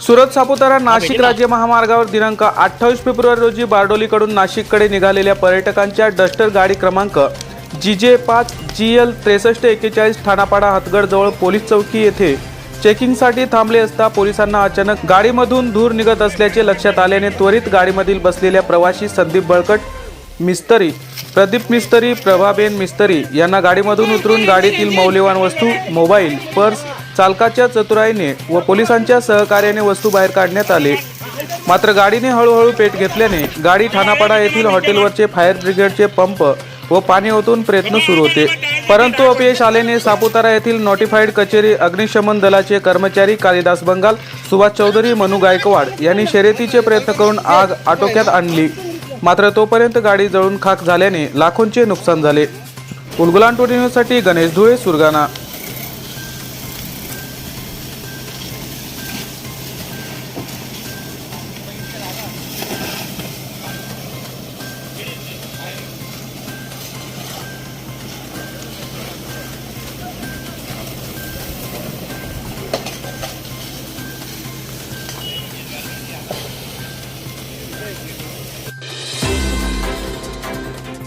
सुरत सापुतारा नाशिक राज्य महामार्गावर दिनांक अठ्ठावीस फेब्रुवारी रोजी बारडोलीकडून नाशिककडे निघालेल्या पर्यटकांच्या डस्टर गाडी क्रमांक जी जे पाच जी एल त्रेसष्ट एक्केचाळीस ठाणापाडा हातगडजवळ पोलीस चौकी येथे चेकिंगसाठी थांबले असता पोलिसांना अचानक गाडीमधून धूर निघत असल्याचे लक्षात आल्याने त्वरित गाडीमधील बसलेल्या प्रवासी संदीप बळकट मिस्तरी प्रदीप मिस्तरी प्रभाबेन मिस्तरी यांना गाडीमधून उतरून गाडीतील मौल्यवान वस्तू मोबाईल पर्स चालकाच्या चतुराईने व पोलिसांच्या सहकार्याने वस्तू बाहेर काढण्यात आले. मात्र गाडीने हळूहळू पेट घेतल्याने गाडी ठाणापाडा येथील हॉटेलवरचे फायर ब्रिगेडचे पंप व पाणी ओतून प्रयत्न सुरू होते. परंतु अपयश आल्याने सापुतारा येथील नोटिफाईड कचेरी अग्निशमन दलाचे कर्मचारी कालिदास बंगाल सुभाष चौधरी मनु गायकवाड यांनी शर्यतीचे प्रयत्न करून आग आटोक्यात आणली. मात्र तोपर्यंत गाडी जळून खाक झाल्याने लाखोंचे नुकसान झाले. उलगुलान टोटी न्यूजसाठी गणेश धुळे सुरगाणा.